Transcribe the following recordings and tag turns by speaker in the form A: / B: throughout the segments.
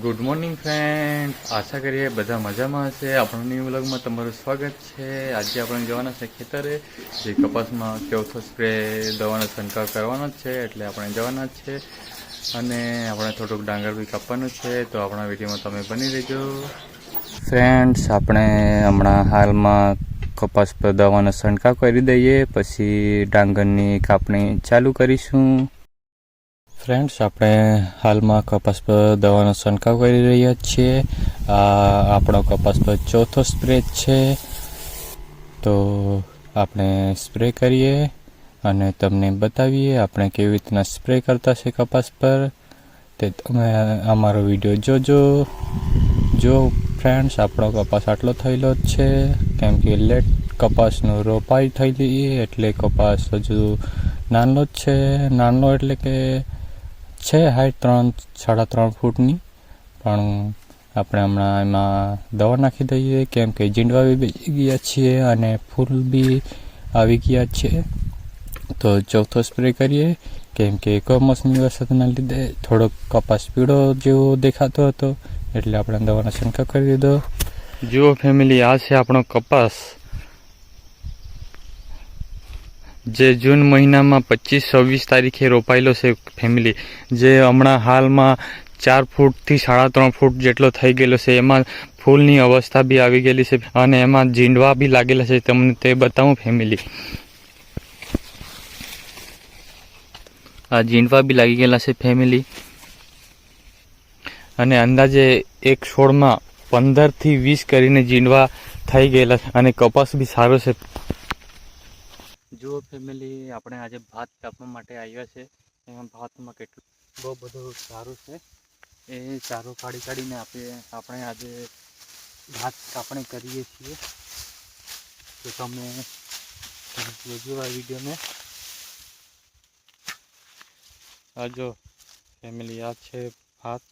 A: Good morning friend આશા કરીએ બધા મજામાં હશે. આપણું ન્યૂ વ્લોગમાં તમારું સ્વાગત છે. આજે આપણે જવાના છે ખેતરે. જે કપાસમાં ચોથો સ્પ્રે દવાનો છંટકાવ કરવાનો છે, એટલે આપણે જવાના છે. અને આપણે થોડુંક ડાંગર બી કાપવાનું છે, તો આપણા વિડીયોમાં તમે બની રહેજો. ફ્રેન્ડ્સ આપણે હમણાં હાલમાં કપાસ પર દવાનો છંટકાવ કરી દઈએ. પછી ડાંગરની કાપણી ચાલુ કરીશું. ફ્રેન્ડ્સ આપણે હાલમાં કપાસ પર દવાનો છંટકાવ કરી રહ્યા છીએ. આ આપણો કપાસ પર ચોથો સ્પ્રે છે. તો આપણે સ્પ્રે કરીએ અને તમને બતાવીએ આપણે કેવી રીતના સ્પ્રે કરતા છે કપાસ પર. તે તમે અમારો વીડિયો જોજો. જો ફ્રેન્ડ્સ આપણો કપાસ આટલો થયેલો જ છે. કેમ કે લેટ કપાસનું રોપાઈ થયેલી એટલે કપાસ હજુ નાનો જ છે. નાનો એટલે કે છે હાઈટ ત્રણ, સાડા ત્રણ ફૂટની. પણ આપણે હમણાં એમાં દવા નાખી દઈએ, કેમ કે જીંડવા બી બેસી ગયા છીએ અને ફૂલ બી આવી ગયા છે. તો ચોથો સ્પ્રે કરીએ, કેમ કે કમોસમી વરસાદના લીધે થોડોક કપાસ પીળો જેવો દેખાતો હતો, એટલે આપણે દવાનો છંટકાવ કરી દીધો. જુઓ ફેમિલી, આ છે આપણો કપાસ. જે જૂન મહિનામાં પચીસ, છવ્વીસ તારીખે રોપાયેલો છે ફેમિલી જે હમણાં હાલમાં ચાર ફૂટથી સાડા ત્રણ ફૂટ જેટલો થઈ ગયેલો છે. એમાં ફૂલની અવસ્થા બી આવી ગયેલી છે અને એમાં જીંડવા બી લાગેલા છે. તમને તે બતાવું ફેમિલી આ જીંડવા બી લાગી ગયેલા છે ફેમિલી અને અંદાજે એક છોડમાં પંદરથી વીસ કરીને જીંડવા થઈ ગયેલા અને કપાસ બી સારો છે. જુઓ ફેમિલી આપણે આજે ભાત કાપવા માટે આવ્યા છે, એમાં ભાતમાં કેટલું, બહુ બધું સારું છે. એ ચારો કાઢી કાઢીને આપણે આપણે આજે ભાત કાપણી કરીએ છીએ. તો તમે જોજો આ વિડીયોને. આ જો ફેમિલી આ છે ભાત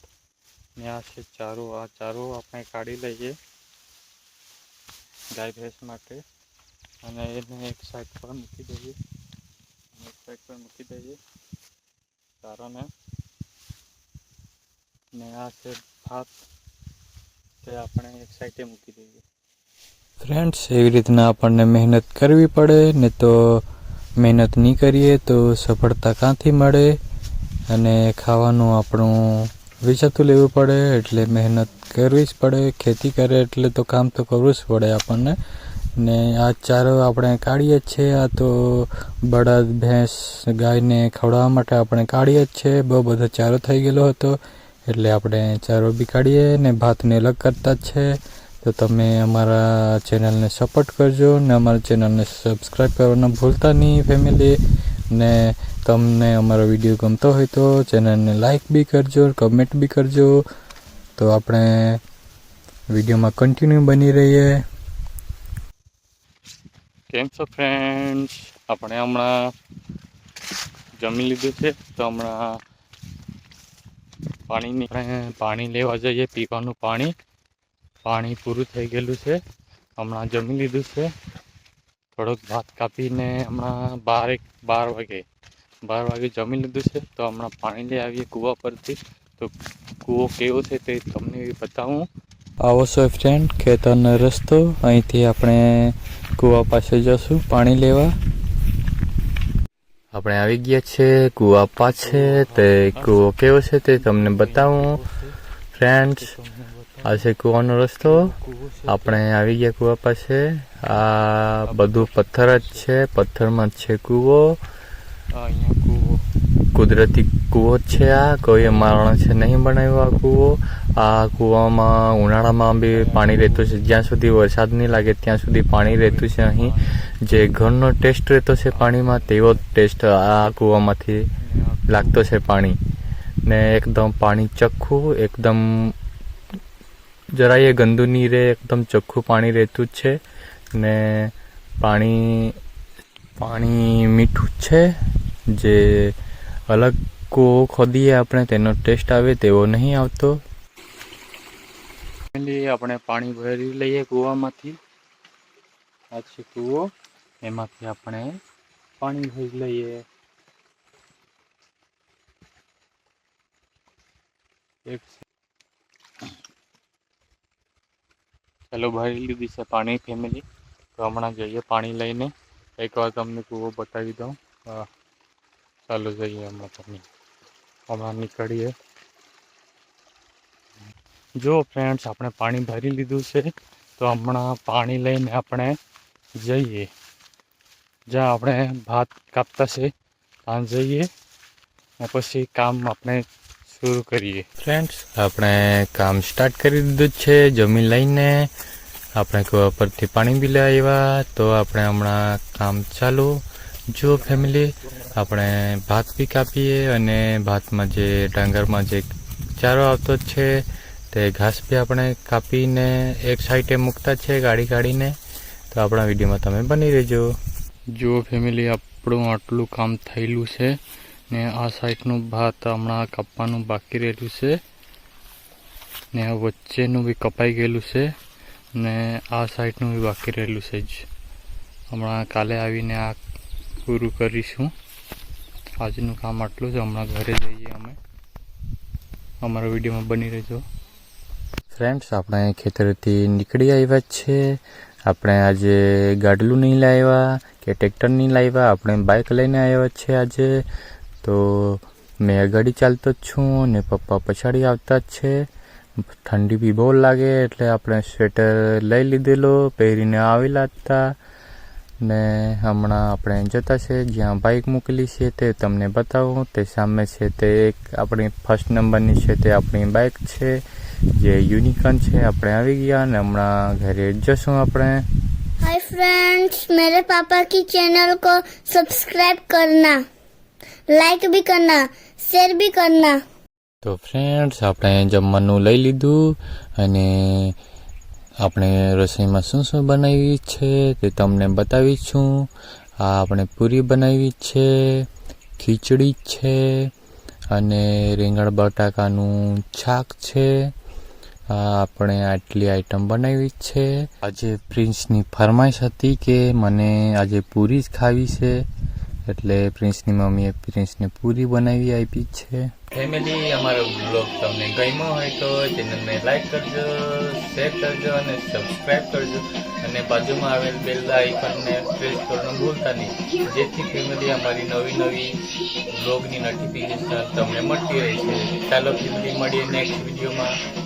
A: ને આ છે ચારો, આ ચારો આપણે કાઢી લઈએ ગાય ભેંસ માટે. અને એને એક સાઈડ પર મૂકી દઈએ. એક સાઈડ પર મૂકી દઈએ. ચારોને ને આ છે ભાત. તે આપણે એક સાઈડે મૂકી દઈએ. ફ્રેન્ડ્સ એવી રીતના આપણને મહેનત કરવી પડે, ને તો મહેનત નહીં કરીએ તો સફળતા ક્યાંથી મળે? અને ખાવાનું આપણું વેચાતું લેવું પડે, એટલે મહેનત કરવી જ પડે. ખેતી કરે એટલે તો કામ તો કરવું જ પડે આપણને. ને આ ચારો આપણે કાઢીએ જ છીએ આ તો બળદ, ભેંસ, ગાયને ખવડાવવા માટે આપણે કાઢીએ જ છીએ બહુ બધો ચારો થઈ ગયેલો હતો. એટલે આપણે ચારો બી કાઢીએ ને ભાતને અલગ કરતા જ છે. તો તમે અમારા ચેનલને સપોર્ટ કરજો ને અમારા ચેનલને સબસ્ક્રાઈબ કરવાનું ભૂલતા નહીં ફેમિલી ને તમને અમારો વીડિયો ગમતો હોય તો ચેનલને લાઈક બી કરજો કમેન્ટ બી કરજો. તો આપણે વિડીયોમાં કન્ટિન્યુ બની રહીએ. કેમ છો ફ્રેન્ડ્સ આપણે હમણાં જમી લીધું છે, તો હમણાં પાણીની પાણી લેવા જઈએ, પીવાનું પાણી. પાણી પૂરું થઈ ગયેલું છે, હમણાં જમી લીધું છે. થોડોક ભાત કાપીને હમણાં બાર એક, બાર વાગે બાર વાગે જમી લીધું છે, તો હમણાં પાણી લઈ આવીએ કૂવા પરથી. તો કૂવો કેવો છે તે તમને બતાવું. આવો છો ફ્રેન્ડ ખેતરનો રસ્તો. અહીંથી આપણે કૂવા પાસે જશું પાણી લેવા. આપણે આવી ગયા છે કૂવા પાસે. તે કૂવો કેવો છે તે તમને બતાવું. ફ્રેન્ડ્સ આ છે કૂવાનો રસ્તો. આપણે આવી ગયા કૂવા પાસે. આ બધું પથ્થર જ છે. પથ્થરમાં જ છે કૂવો. અહીંયા કૂવો. કુદરતી કૂવો જ છે આ. કોઈ માણસે નહીં બનાવ્યો આ કૂવો. આ કૂવામાં ઉનાળામાં બી પાણી રહેતું છે. જ્યાં સુધી વરસાદ નહીં લાગે ત્યાં સુધી પાણી રહેતું છે અહીં. જે ઘરનો ટેસ્ટ રહેતો છે પાણીમાં, તેવો ટેસ્ટ આ કૂવામાંથી લાગતો છે પાણી. ને એકદમ પાણી ચખ્ખું, એકદમ જરાય ગંદુ નહીં રહે, એકદમ ચોખ્ખું પાણી રહેતું જ છે. ને પાણી પાણી મીઠું છે. જે અલગ કૂવો ખોદીએ આપણે, તેનો ટેસ્ટ આવે તેવો નહીં આવતો. આપણે પાણી ભરી લઈએ કૂવામાંથી. આ છે કૂવો. એમાંથી આપણે પાણી ભરી લઈએ. ચાલો ભરી લીધી છે પાણી ફેમિલી તો હમણાં જઈએ પાણી લઈને. એકવાર તમને કૂવો બતાવી દઉં. ચાલો જઈએ તમે હમણાં નીકળીએ. જો ફ્રેન્ડ્સ આપણે પાણી ભરી લીધું છે, તો હમણાં પાણી લઈને આપણે જઈએ. જ્યાં આપણે ભાત કાપતા છે, ત્યાં જઈએ ને પછી કામ આપણે શરૂ કરીએ. ફ્રેન્ડ્સ આપણે કામ સ્ટાર્ટ કરી દીધું છે, જમીન લઈને. આપણે કૂવા પરથી પાણી બી લઈ આવ્યા, તો આપણે હમણાં કામ ચાલુ. જો ફેમિલી આપણે ભાત બી કાપીએ અને ભાતમાં જે ડાંગરમાં જે ચારો આવતો જ છે, તે ઘાસ બી આપણે કાપીને એક સાઈડે મૂકતા છે ગાડી કાઢીને તો આપણા વિડીયોમાં તમે બની રહેજો. જો ફેમિલી આપણું આટલું કામ થયેલું છે ને આ સાઈડનું ભાત હમણાં કાપવાનું બાકી રહેલું છે ને આ વચ્ચેનું બી કપાઈ ગયેલું છે ને આ સાઈડનું બી બાકી રહેલું છે જ. હમણાં કાલે આવીને આ પૂરું કરીશું. આજનું કામ આટલું છે હમણાં ઘરે જઈએ અમે. અમારા વિડીયોમાં બની રહેજો. ફ્રેન્ડ્સ આપણે ખેતરથી નીકળી આવ્યા છે. આપણે આજે ગાડલું નહીં લાવ્યા કે ટ્રેક્ટર નહીં લાવ્યા. આપણે બાઇક લઈને આવ્યા છે આજે. તો મેં અગાડી ચાલતો જ છું ને પપ્પા પછાડી આવતા જ છે. ઠંડી બી બહુ લાગે એટલે આપણે સ્વેટર લઈ લીધેલો, પહેરીને આવેલા હતા. ને હમણાં આપણે જતા છે જ્યાં બાઇક મૂકેલી છે તે તમને બતાવું તે સામે છે તે એક આપણી ફર્સ્ટ નંબરની છે તે આપણી બાઇક છે જે યુનિકોર્ન છે આપણે આવી ગયા અને હમણાં ઘરે જશું આપણે
B: हाय फ्रेंड्स मेरे पापा की चैनल को सब्सक्राइब करना लाइक भी करना शेयर भी करना
A: તો ફ્રેન્ડ્સ આપણે જમવાનું લઈ લીધું અને આપણે રસોઈમાં શું શું બનાવી છે તે તમને બતાવી છું. આ આપણે પૂરી બનાવી છે, ખીચડી છે અને રીંગણ બટાકાનું શાક છે. આ આપણે આટલી આઈટમ બનાવી છે. આજે પ્રિન્સની ફરમાઈશ હતી કે મને આજે પૂરી જ ખાવી છે. એટલે પ્રિન્સની મમ્મીએ પ્રિન્સને પૂરી બનાવી આપી છે. ફેમિલી અમારો બ્લોગ તમને ગમ્યો હોય તો ચેનલને લાઈક કરજો શેર કરજો અને સબસ્ક્રાઈબ કરજો. અને બાજુમાં આવેલ બેલ આઇકનને પ્રેસ કરવાનું ભૂલતા નહીં. જેથી ફેમિલી અમારી નવી નવી બ્લોગની નોટિફિકેશન તમને મળતી રહે છે. ચાલો ફેમિલી મળીએ નેક્સ્ટ વિડીયોમાં